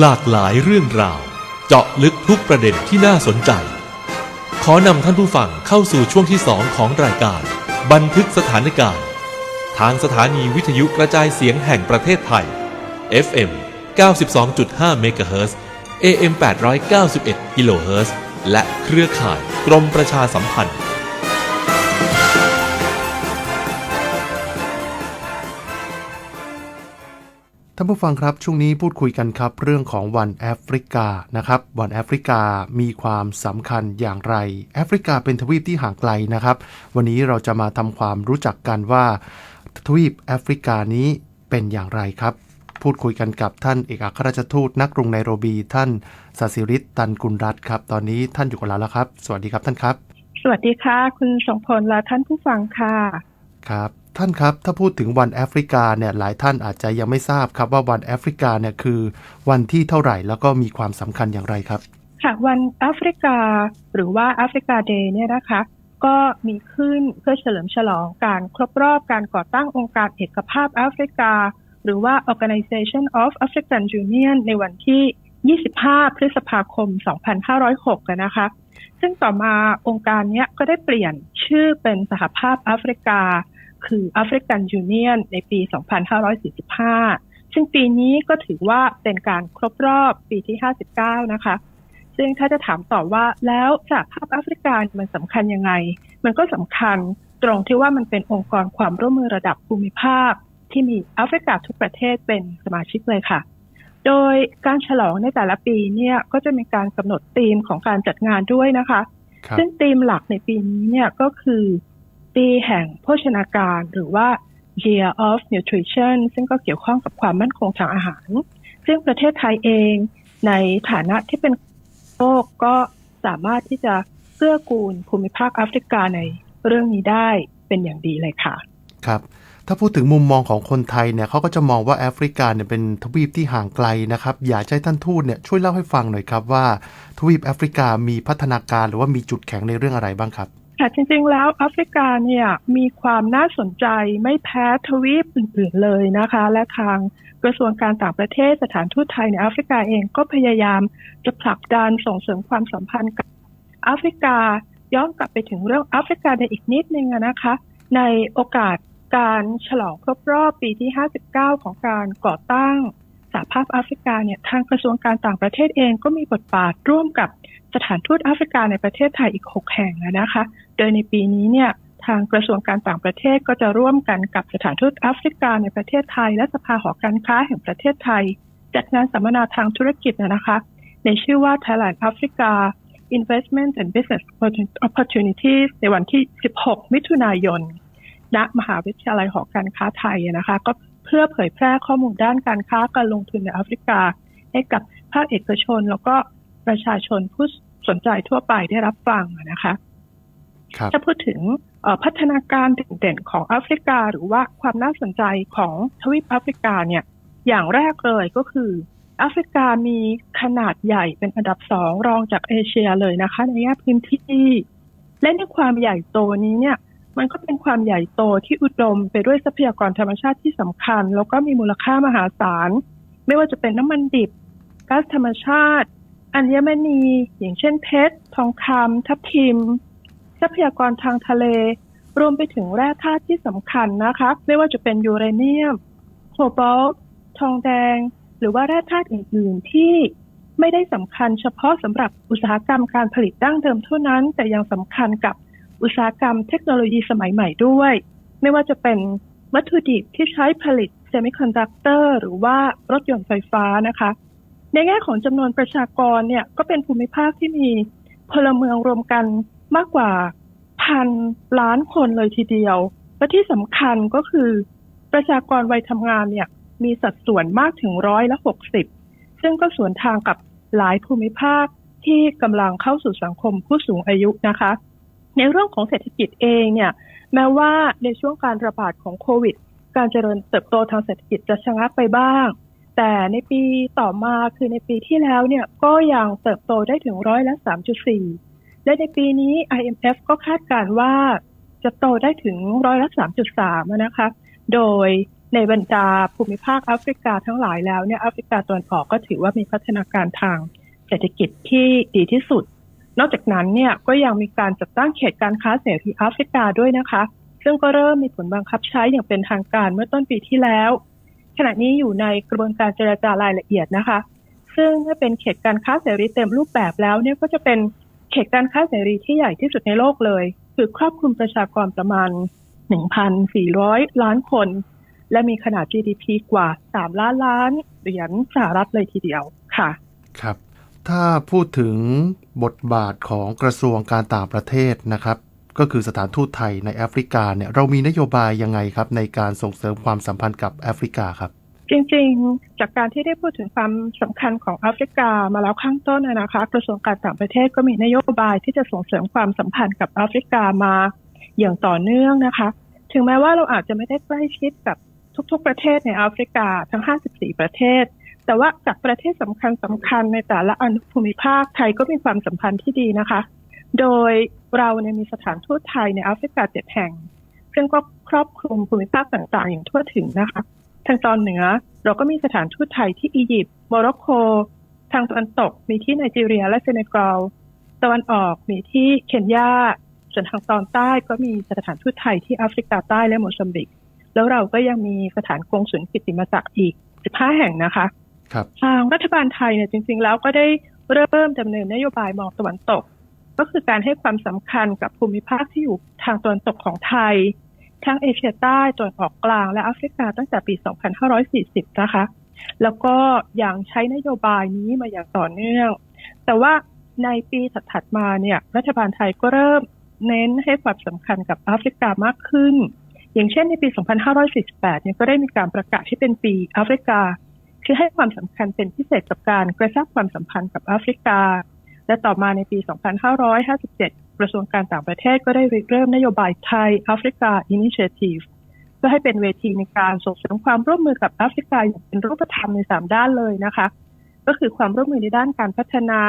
หลากหลายเรื่องราว เจาะลึกทุกประเด็นที่น่าสนใจ ขอนำท่านผู้ฟังเข้าสู่ช่วงที่2ของรายการ บันทึกสถานการณ์ ทางสถานีวิทยุกระจายเสียงแห่งประเทศไทย FM 92.5เมกะเฮิรตซ์ AM 891กิโลเฮิรตซ์และเครือข่ายกรมประชาสัมพันธ์ ท่านผู้ฟังครับ ช่วงนี้พูดคุยกันครับ เรื่องของวันแอฟริกานะครับ วันแอฟริกามีความสำคัญอย่างไร แอฟริกาเป็นทวีปที่ห่างไกลนะครับ วันนี้เราจะมาทำความรู้จักกันว่าทวีปแอฟริกานี้เป็นอย่างไรครับ พูดคุยกันกับท่านเอกอัครราชทูตนักกรุงไนโรบี ท่านสศิริตตันกุลรัตน์ครับ ตอนนี้ท่านอยู่กับเราแล้วครับ สวัสดีครับท่านครับ สวัสดีค่ะ คุณสงพลและท่านผู้ฟังค่ะครับ ท่านครับถ้าพูดถึงวันแอฟริกาเนี่ยหลายท่านอาจจะยังไม่ทราบครับว่าวันแอฟริกาเนี่ยคือวันที่เท่าไหร่แล้วก็มีความสำคัญอย่างไรครับค่ะวันแอฟริกาหรือว่าแอฟริกาเดย์เนี่ยนะคะ ก็มีขึ้นเพื่อเฉลิมฉลองการครบรอบการก่อตั้งองค์การเอกภาพแอฟริกา หรือว่า Organization of African Union ในวันที่ 25 พฤษภาคม 2506 กันนะคะ ซึ่งต่อมาองค์การนี้ก็ได้เปลี่ยนชื่อเป็นสหภาพแอฟริกา คือ African Union ในปี 2545 ซึ่งปีนี้ก็ถือว่าเป็นการครบรอบปีที่ 59 นะคะ ซึ่งถ้าจะถามต่อว่าแล้วสหภาพแอฟริกามันสำคัญยังไง มันก็สำคัญตรงที่ว่ามันเป็นองค์กรความร่วมมือระดับภูมิภาค ที่มีแอฟริกาทุกประเทศเป็นสมาชิกเลยค่ะ โดยการฉลองในแต่ละปีเนี่ยก็จะมีการกำหนดธีมของการจัดงานด้วยนะคะครับซึ่งธีมหลักในปีนี้เนี่ยก็คือ ปีแห่งโภชนาการ หรือว่า Year of Nutrition ซึ่งก็เกี่ยวข้องกับความมั่นคงทางอาหาร ซึ่งประเทศไทยเองในฐานะที่เป็นโลกก็สามารถที่จะเกื้อกูลภูมิภาคแอฟริกาในเรื่องนี้ได้เป็นอย่างดีเลยค่ะ ครับ ถ้าพูดถึงมุมมองของคนไทยเนี่ยเขาก็จะมองว่าแอฟริกาเนี่ยเป็นทวีปที่ห่างไกลนะครับ อยากให้ท่านทูตเนี่ยช่วยเล่าให้ฟังหน่อยครับว่าทวีปแอฟริกามีพัฒนาการหรือว่ามีจุดแข็งในเรื่องอะไรบ้างครับ ค่จริงๆ แล้วแอฟริกาเนี่ยมีความน่าสนใจไม่แพ้ทวีปอื่นๆเลยนะคะ และทางกระทรวงการต่างประเทศสถานทูตไทยในแอฟริกาเองก็พยายามจะผลักดันส่งเสริมความสัมพันธ์กับแอฟริกาย้อนกลับไปถึงเรื่องแอฟริกาในอีกนิดนึงนะคะ ในโอกาสการฉลองครบรอบปีที่ 59 ของการก่อตั้งสหภาพแอฟริกาเนี่ยทางกระทรวงการต่างประเทศเองก็มีบทบาทร่วมกับสถานทูตแอฟริกาในประเทศไทยอีก 6 แห่งนะคะ ดยในปีนี้เนี่ยทางกระทรวงการต่างประเทศก็จะร่วมกันกับสถานทูตแอฟริกาในประเทศไทย และสภาหอการค้าแห่งประเทศไทย จัดงานสัมมนาทางธุรกิจนะคะ ในชื่อว่า Thailand Africa Investment and Business Opportunities ในวันที่ 16 มิถุนายน ณ มหาวิทยาลัยหอการค้าไทยนะคะ ก็เพื่อเผยแพร่ข้อมูลด้านการค้าการลงทุนในแอฟริกา ให้กับภาคเอกชน แล้วก็ประชาชนผู้สนใจทั่วไปได้รับฟังนะคะ ถ้าพูดถึงพัฒนาการเด่นๆของแอฟริกา หรือว่าความน่าสนใจของทวีปแอฟริกาเนี่ยอย่างแรกเลยก็คือแอฟริกามีขนาดใหญ่เป็นอันดับสองรองจากเอเชียเลยนะคะ ในแง่พื้นที่ และในความใหญ่โตนี้เนี่ย มันก็เป็นความใหญ่โตที่อุดมไปด้วยทรัพยากรธรรมชาติที่สำคัญ แล้วก็มีมูลค่ามหาศาล ไม่ว่าจะเป็นน้ำมันดิบก๊าซธรรมชาติ อัญมณี อย่างเช่นเพชร ทองคำทับทิม ทรัพยากรทางทะเล รวมไปถึงแร่ธาตุที่สำคัญนะคะ ไม่ว่าจะเป็นยูเรเนียม โคบอลต์ทองแดง หรือว่าแร่ธาตุอื่น ๆ ที่ไม่ได้สำคัญเฉพาะสำหรับอุตสาหกรรมการผลิตดั้งเดิมเท่านั้น แต่ยังสำคัญกับอุตสาหกรรมเทคโนโลยีสมัยใหม่ด้วย ไม่ว่าจะเป็นวัตถุดิบที่ใช้ผลิตเซมิคอนดักเตอร์หรือว่ารถยนต์ไฟฟ้านะคะ ในแง่ของจำนวนประชากรเนี่ยก็เป็นภูมิภาคที่มีพลเมืองรวมกันมากกว่า พันล้านคนเลยทีเดียว และที่สำคัญก็คือ ประชากรวัยทำงานเนี่ยมีสัดส่วนมากถึงร้อยละหกสิบซึ่งก็สวนทางกับหลายภูมิภาคที่กำลังเข้าสู่สังคมผู้สูงอายุนะคะ ในเรื่องของเศรษฐกิจเองเนี่ย แม้ว่าในช่วงการระบาดของโควิด การเจริญเติบโตทางเศรษฐกิจจะชะงักไปบ้าง แต่ในปีต่อมาคือในปีที่แล้วเนี่ยก็ยังเติบโตได้ถึงร้อยละ3.4 และในปีนี้ IMF ก็คาดการว่าจะโตได้ถึงร้อยละ 3.3 นะคะ โดยในบรรดาภูมิภาคแอฟริกาทั้งหลายแล้วเนี่ยแอฟริกาตะวันออกก็ถือว่ามีพัฒนาการทางเศรษฐกิจที่ดีที่สุด นอกจากนั้นเนี่ยก็ยังมีการจัดตั้งเขตการค้าเสรีแอฟริกาด้วยนะคะ ซึ่งก็เริ่มมีผลบังคับใช้อย่างเป็นทางการเมื่อต้นปีที่แล้ว ขณะนี้อยู่ในกระบวนการเจรจารายละเอียดนะคะ ซึ่งถ้าเป็นเขตการค้าเสรีเต็มรูปแบบแล้วเนี่ยก็จะเป็น เขตการค้าเสรีที่ใหญ่ที่สุดในโลกเลย คือครอบคลุมประชากรประมาณ 1,400 ล้านคน และมีขนาด GDP กว่า 3 ล้านล้านเหรียญสหรัฐเลยทีเดียวค่ะ ครับ ถ้าพูดถึงบทบาทของกระทรวงการต่างประเทศนะครับ ก็คือสถานทูตไทยในแอฟริกาเนี่ยเรามีนโยบายยังไงครับ ในการส่งเสริมความสัมพันธ์กับแอฟริกาครับ จริงๆ จากการที่ได้พูดถึงความสำคัญของแอฟริกามาแล้วข้างต้นนะคะ กระทรวงการต่างประเทศก็มีนโยบายที่จะส่งเสริมความสัมพันธ์กับแอฟริกามาอย่างต่อเนื่องนะคะ ถึงแม้ว่าเราอาจจะไม่ได้ใกล้ชิดกับทุกๆ ประเทศในแอฟริกาทั้ง 54 ประเทศ แต่ว่าจากประเทศสำคัญสำคัญในแต่ละอนุภูมิภาคไทยก็มีความสัมพันธ์ที่ดีนะคะ โดยเราเนี่ยมีสถานทูตไทยในแอฟริกาเจ็ดแห่ง ซึ่งก็ครอบคลุมภูมิภาคต่างๆ อย่างทั่วถึงนะคะ ทางตอนเหนือเราก็มีสถานทูตไทยที่อียิปต์โมร็อกโก ทางตะวันตกมีที่ไนจีเรียและเซเนกัลตะวันออกมีที่เคนยา ส่วนทางตอนใต้ก็มีสถานทูตไทยที่แอฟริกาใต้และโมซัมบิก แล้วเราก็ยังมีสถานกงสุลกิตติมศักดิ์อีก 15 แห่งนะคะครับทางรัฐบาลไทยเนี่ยจริง ๆ แล้วก็ได้เริ่มดำเนินนโยบายมองตะวันตก ก็คือการให้ความสำคัญกับภูมิภาคที่อยู่ทางตะวันตกของไทย ทั้งเอเชียใต้ตะวันออกกลาง และแอฟริกาตั้งแต่ปี 2540 นะคะ แล้วก็อยังใช้นโยบายนี้มาอย่างต่อเนื่อง แต่ว่าในปีถัดๆมาเนี่ย รัฐบาลไทยก็เริ่มเน้นให้ความสำคัญกับแอฟริกามากขึ้น อย่างเช่นในปี 2548 เนี่ยก็ได้มีการประกาศให้เป็นปีแอฟริกา คือให้ความสำคัญเป็นพิเศษกับการกระชับความสัมพันธ์กับแอฟริกา และต่อมาในปี 2557 ระทรวงการต่างประเทศก็ได้ริเริ่มนโยบายไทยแอฟริกาอินิเชทีฟเพื่อให้เป็นเวทีในการส่งเสริมความร่วมมือกับแอฟริกาอย่างเป็นรูปธรรมใน3ด้านเลยนะคะ ก็คือความร่วมมือในด้านการพัฒนา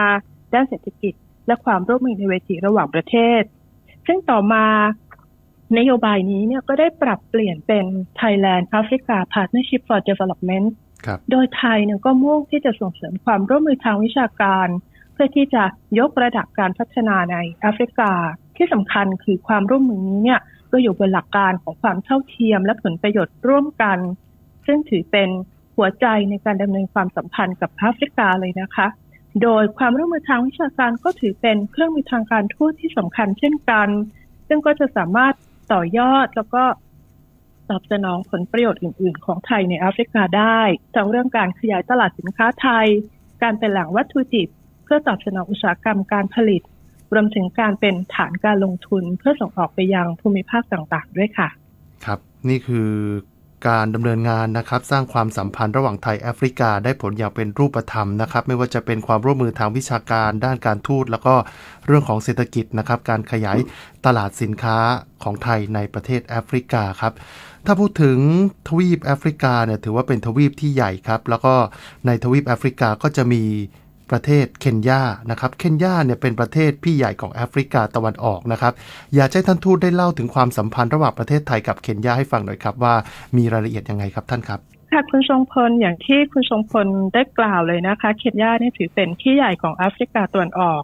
ด้านเศรษฐกิจ และความร่วมมือในเวทีระหว่างประเทศ ซึ่งต่อมานโยบายนี้เนี่ยก็ได้ปรับเปลี่ยนเป็น Thailand Africa Partnership for Development ครับโดยไทยเนี่ยก็มุ่งที่จะส่งเสริมความร่วมมือทางวิชาการ เพื่อที่จะยกระดับการพัฒนาในแอฟริกา ที่สำคัญคือความร่วมมือนี้เนี่ยก็อยู่บนหลักการของความเท่าเทียมและผลประโยชน์ร่วมกัน ซึ่งถือเป็นหัวใจในการดำเนินความสัมพันธ์กับแอฟริกาเลยนะคะ โดยความร่วมมือทางวิชาการก็ถือเป็นเครื่องมือทางการทูตที่สำคัญเช่นกัน ซึ่งก็จะสามารถต่อยอดแล้วก็ตอบสนองผลประโยชน์อื่น ๆ ของไทยในแอฟริกาได้ทั้งเรื่องการขยายตลาดสินค้าไทย การเป็นแหล่งวัตถุดิบ พื่อตอบสนองอุตสาหกรรมการผลิต รวมถึงการเป็นฐานการลงทุนเพื่อส่งออกไปยังภูมิภาคต่างๆ ด้วยค่ะ ครับ นี่คือการดำเนินงานนะครับ สร้างความสัมพันธ์ระหว่างไทยแอฟริกาได้ผลอย่างเป็นรูปธรรมนะครับ ไม่ว่าจะเป็นความร่วมมือทางวิชาการ ด้านการทูต แล้วก็เรื่องของเศรษฐกิจนะครับ การขยายตลาดสินค้าของไทยในประเทศแอฟริกาครับถ้าพูดถึงทวีปแอฟริกาเนี่ยถือว่าเป็นทวีปที่ใหญ่ครับ แล้วก็ในทวีปแอฟริกาก็จะมี ประเทศเคนยานะครับ เคนยาเนี่ยเป็นประเทศพี่ใหญ่ของแอฟริกาตะวันออกนะครับ อยากให้ท่านทูตได้เล่าถึงความสัมพันธ์ระหว่างประเทศไทยกับเคนยาให้ฟังหน่อยครับว่ามีรายละเอียดยังไงครับท่านครับค่ะคุณทรงพลอย่างที่คุณทรงพลได้กล่าวเลยนะคะ เคนยาเนี่ยถือเป็นที่ใหญ่ของแอฟริกาตะวันออก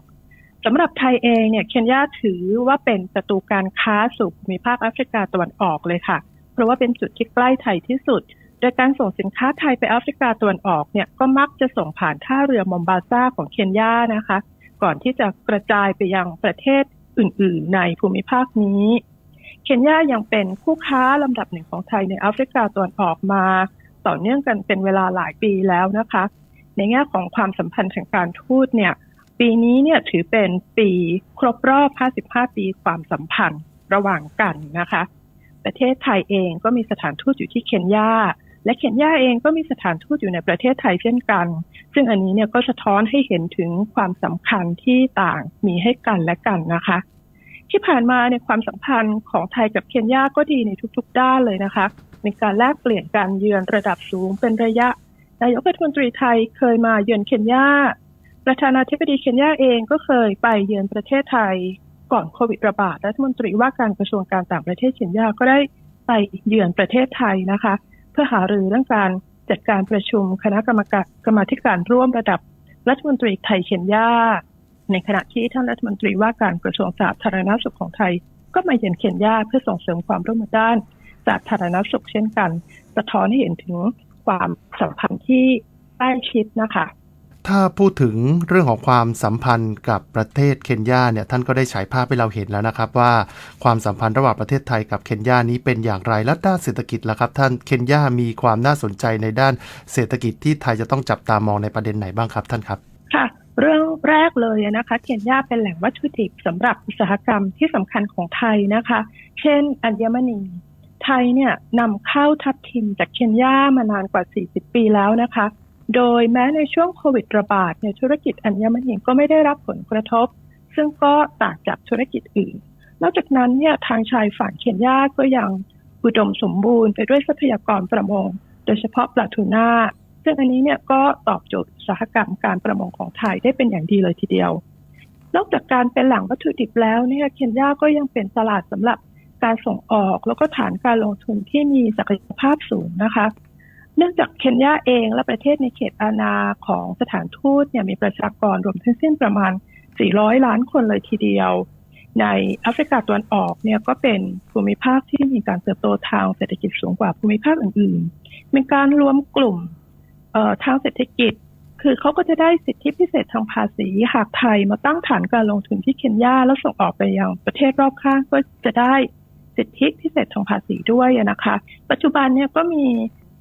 สำหรับไทยเองเนี่ยเคนยาถือว่าเป็นประตูการค้าสู่ภูมิภาคแอฟริกาตะวันออกเลยค่ะ เพราะว่าเป็นจุดที่ใกล้ไทยที่สุด โดยการส่งสินค้าไทยไปแอฟริกาตะวันออกเนี่ยก็มักจะส่งผ่านท่าเรือมอมบาซาของเคนยานะคะ ก่อนที่จะกระจายไปยังประเทศอื่น ๆ ในภูมิภาคนี้ เคนยายังเป็นคู่ค้าลำดับหนึ่งของไทยในแอฟริกาตะวันออกมา ต่อเนื่องกันเป็นเวลาหลายปีแล้วนะคะ ในแง่ของความสัมพันธ์ทางการทูตเนี่ย ปีนี้เนี่ยถือเป็นปีครบรอบ 55 ปีความสัมพันธ์ระหว่างกันนะคะ ประเทศไทยเองก็มีสถานทูตอยู่ที่เคนยา และเคนยาเองก็มีสถานทูตอยู่ในประเทศไทยเช่นกัน ซึ่งอันนี้เนี่ยก็สะท้อนให้เห็นถึงความสำคัญที่ต่างมีให้กันและกันนะคะ ที่ผ่านมาเนี่ยความสัมพันธ์ของไทยกับเคนยาก็ดีในทุกๆ ด้านเลยนะคะมีการแลกเปลี่ยนการเยือนระดับสูงเป็นระยะ นายกรัฐมนตรีไทยเคยมาเยือนเคนยา ประธานาธิบดีเคนยาเองก็เคยไปเยือนประเทศไทย ก่อนโควิดระบาดรัฐมนตรีว่าการกระทรวงการต่างประเทศเคนยาก็ได้ไปเยือนประเทศไทยนะคะ เพื่อหารือเรื่องการจัดการประชุมคณะกรรมการกรรมาธิการร่วมระดับรัฐมนตรีไทยเขียนยาในขณะที่ท่านรัฐมนตรีว่าการกระทรวงสาธารณสุขของไทย ก็มาเยือนเขียนยาเพื่อส่งเสริมความร่วมมือด้านสาธารณสุขเช่นกัน สะท้อนให้เห็นถึงความสัมพันธ์ที่ใกล้ชิดนะคะ ถ้าพูดถึงเรื่องของความสัมพันธ์กับประเทศเคนยาเนี่ยท่านก็ได้ฉายภาพให้เราเห็นแล้วนะครับว่าความสัมพันธ์ระหว่างประเทศไทยกับเคนยานี้เป็นอย่างไรและด้านเศรษฐกิจล่ะครับท่านเคนยามีความน่าสนใจในด้านเศรษฐกิจที่ไทยจะต้องจับตามองในประเด็นไหนบ้างครับท่านครับค่ะเรื่องแรกเลยนะคะเคนยาเป็นแหล่งวัตถุดิบสำหรับอุตสาหกรรมที่สำคัญของไทยนะคะ เช่น อัญมณี ไทยเนี่ยนำเข้าทับทิมจากเคนยามานานกว่า 40 ปีแล้วนะคะ โดยแม้ในช่วงโควิดระบาดเนี่ยธุรกิจอัญมณีก็ไม่ได้รับผลกระทบ ซึ่งก็ต่างจากธุรกิจอื่น นอกจากนั้นเนี่ยทางชายฝั่งเคนยาก็ยังอุดมสมบูรณ์ไปด้วยทรัพยากรประมง โดยเฉพาะปลาทูน่าซึ่งอันนี้เนี่ยก็ตอบโจทย์อุตสาหกรรมการประมงของไทยได้เป็นอย่างดีเลยทีเดียว นอกจากการเป็นแหล่งวัตถุดิบแล้วเนี่ยเคนยาก็ยังเป็นตลาดสำหรับการส่งออกแล้วก็ฐานการลงทุนที่มีศักยภาพสูงนะคะ เนื่องจากเคนยาเองและประเทศในเขตอาณาของสถานทูตเนี่ยมีประชากรรวมทั้งสิ้นประมาณ 400 ล้านคนเลยทีเดียว ในแอฟริกาตะวันออกเนี่ยก็เป็นภูมิภาคที่มีการเติบโตทางเศรษฐกิจสูงกว่าภูมิภาคอื่นๆเป็นการรวมกลุ่มทางเศรษฐกิจ คือเขาก็จะได้สิทธิพิเศษทางภาษีหากไทยมาตั้งฐานการลงทุนที่เคนยาแล้วส่งออกไปยังประเทศรอบข้างก็จะได้สิทธิพิเศษทางภาษีด้วยนะคะ ปัจจุบันเนี่ยก็มี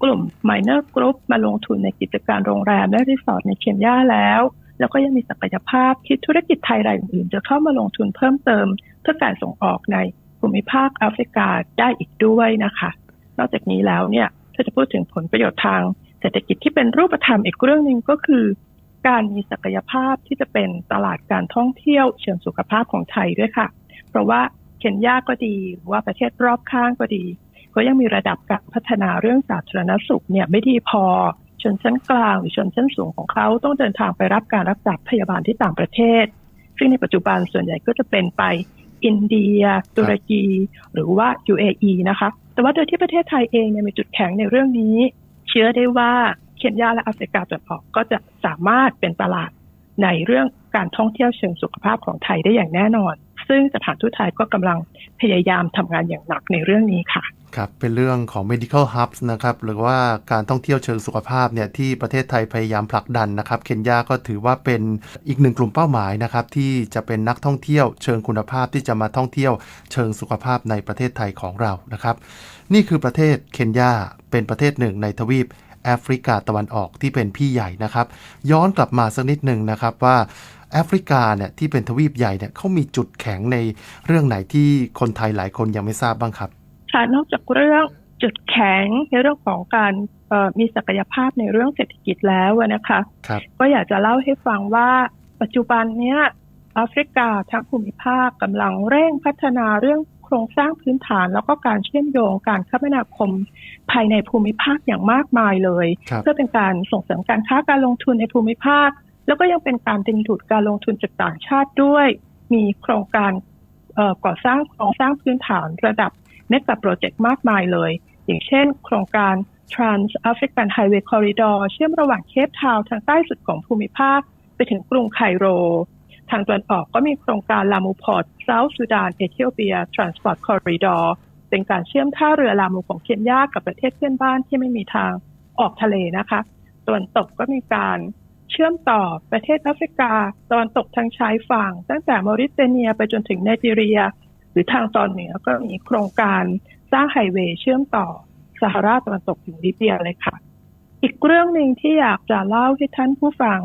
กลุ่ม minor group มาลงทุนในกิจการโรงแรมและรีสอร์ทในเคนยาแล้ว แล้วก็ยังมีศักยภาพที่ธุรกิจไทยรายอื่นจะเข้ามาลงทุนเพิ่มเติม เพื่อการส่งออกในภูมิภาคแอฟริกาได้อีกด้วยนะคะ นอกจากนี้แล้วเนี่ยถ้าจะพูดถึงผลประโยชน์ทางเศรษฐกิจที่เป็นรูปธรรมอีกเรื่องหนึ่งก็คือ การมีศักยภาพที่จะเป็นตลาดการท่องเที่ยวเชิงสุขภาพของไทยด้วยค่ะ เพราะว่าเคนยาก็ดีหรือว่าประเทศรอบข้างก็ดี ก็ยังมีระดับการพัฒนาเรื่องสาธารณสุขเนี่ยไม่ดีพอชนชั้นกลางหรือชนชั้นสูงของเขาต้องเดินทางไปรับการรักษาพยาบาลที่ต่างประเทศ ซึ่งในปัจจุบันส่วนใหญ่ก็จะเป็นไปอินเดีย ตุรกี หรือว่า UAE นะคะ แต่ว่าโดยที่ประเทศไทยเองเนี่ยมีจุดแข็งในเรื่องนี้ เชื่อได้ว่าเคนยาและแอฟริกาตะวันออกก็จะสามารถเป็นตลาดในเรื่องการท่องเที่ยวเชิงสุขภาพของไทยได้อย่างแน่นอน ซึ่งสถานทูตไทยก็กำลังพยายามทำงานอย่างหนักในเรื่องนี้ค่ะ ครับเป็นเรื่องของ medical hubs นะครับหรือว่าการท่องเที่ยวเชิงสุขภาพเนี่ยที่ประเทศไทยพยายามผลักดันนะครับเคนยาก็ถือว่าเป็นอีกหนึ่งกลุ่มเป้าหมายนะครับที่จะเป็นนักท่องเที่ยวเชิงคุณภาพที่จะมาท่องเที่ยวเชิงสุขภาพในประเทศไทยของเรานะครับนี่คือประเทศเคนยาเป็นประเทศหนึ่งในทวีปแอฟริกาตะวันออกที่เป็นพี่ใหญ่นะครับย้อนกลับมาสักนิดหนึ่งนะครับว่าแอฟริกาเนี่ยที่เป็นทวีปใหญ่เนี่ยเขามีจุดแข็งในเรื่องไหนที่คนไทยหลายคนยังไม่ทราบบ้างครับ ค่ะนอกจากเรื่องจุดแข็งในเรื่องของการเอ่อมีศักยภาพในเรื่องเศรษฐกิจแล้วอะนะคะครับก็อยากจะเล่าให้ฟังว่าปัจจุบันเนี้ยแอฟริกาทั้งภูมิภาคกำลังเร่งพัฒนาเรื่องโครงสร้างพื้นฐาน แล้วก็การเชื่อมโยงการคมนาคมภายในภูมิภาคอย่างมากมายเลยครับเพื่อเป็นการส่งเสริมการค้าการลงทุนในภูมิภาค แล้วก็ยังเป็นการดึงดูดการลงทุนจากต่างชาติด้วย มีโครงการเอ่อก่อสร้างโครงสร้างพื้นฐานระดับ เมกะโปรเจกต์มากมายเลย อย่างเช่น โครงการ Trans African Highway Corridor เชื่อมระหว่างเคปทาวน์ทางใต้สุดของภูมิภาค ไปถึงกรุงไคโร ทางตะวันออกก็มีโครงการลามูพอร์ตเซาท์สุดานเอธิโอเปีย Transport Corridor เป็นการเชื่อมท่าเรือลามูของเคนยากับประเทศเพื่อนบ้านที่ไม่มีทางออกทะเลนะคะตะวันตกก็มีการเชื่อมต่อประเทศแอฟริกาตะวันตกทางชายฝั่ง ตั้งแต่มอริเตเนียไปจนถึงไนจีเรีย รือทางตอนเหนือก็มีโครงการสร้างไฮเวย์เชื่อมต่อซาฮาราตะวันตกถึงลิเบียเลยค่ะ อีกเรื่องหนึ่งที่อยากจะเล่าให้ท่านผู้ฟัง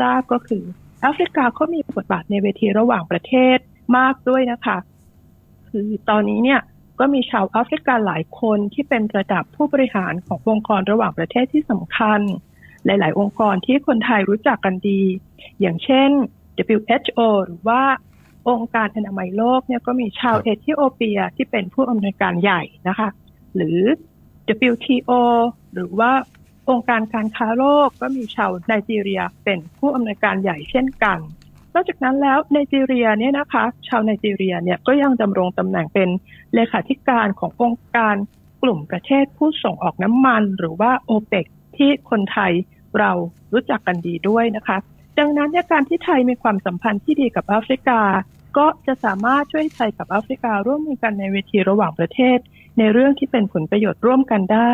ทราบก็คือแอฟริกาเขามีบทบาทในเวทีระหว่างประเทศมากด้วยนะคะ คือตอนนี้เนี่ยก็มีชาวแอฟริกาหลายคนที่เป็นระดับผู้บริหารขององค์กรระหว่างประเทศที่สำคัญ หลาย ๆ องค์กรที่คนไทยรู้จักกันดี อย่างเช่น WHO หรือว่า องค์การอนามัยโลกเนี่ยก็มีชาวครับเอธิโอเปียที่เป็นผู้อำนวยการใหญ่นะคะ หรือ WTO หรือว่าองค์การการค้าโลกก็มีชาวไนจีเรียเป็นผู้อำนวยการใหญ่เช่นกันนอกจากนั้นแล้วไนจีเรียเนี่ยนะคะ ชาวไนจีเรียเนี่ยก็ยังดำรงตำแหน่งเป็นเลขาธิการขององค์การกลุ่มประเทศผู้ส่งออกน้ำมัน หรือว่าโอเปกที่คนไทยเรารู้จักกันดีด้วยนะคะ ดังนั้นเนี่ยการที่ไทยมีความสัมพันธ์ที่ดีกับแอฟริกา ก็จะสามารถช่วยไทยกับแอฟริการ่วมมือกันในเวทีระหว่างประเทศ ในเรื่องที่เป็นผลประโยชน์ร่วมกันได้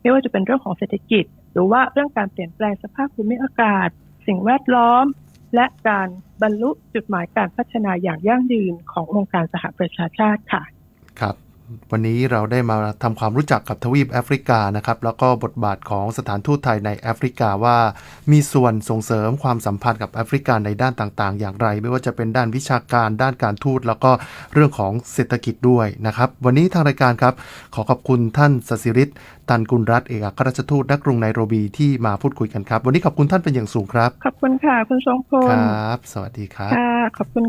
ไม่ว่าจะเป็นเรื่องของเศรษฐกิจ หรือว่าเรื่องการเปลี่ยนแปลงสภาพภูมิอากาศ สิ่งแวดล้อม และการบรรลุจุดหมายการพัฒนาอย่างยั่งยืนขององค์การสหประชาชาติค่ะ วันนี้เราได้มาทำความรู้จักกับทวีปแอฟริกานะครับ แล้วก็บทบาทของสถานทูตไทยในแอฟริกาว่ามีส่วนส่งเสริมความสัมพันธ์กับแอฟริกาในด้านต่างๆ อย่างไร ไม่ว่าจะเป็นด้านวิชาการ ด้านการทูตแล้วก็เรื่องของเศรษฐกิจด้วยนะครับ วันนี้ทางรายการครับ ขอขอบคุณท่านสศิริตตันกุลรัตน์เอกอัครราชทูตณกรุงไนโรบีที่มาพูดคุยกันครับ วันนี้ขอบคุณท่านเป็นอย่างสูงครับขอบคุณค่ะคุณทรงพคลรับ สวัสดีครับค่ะขอบคุณ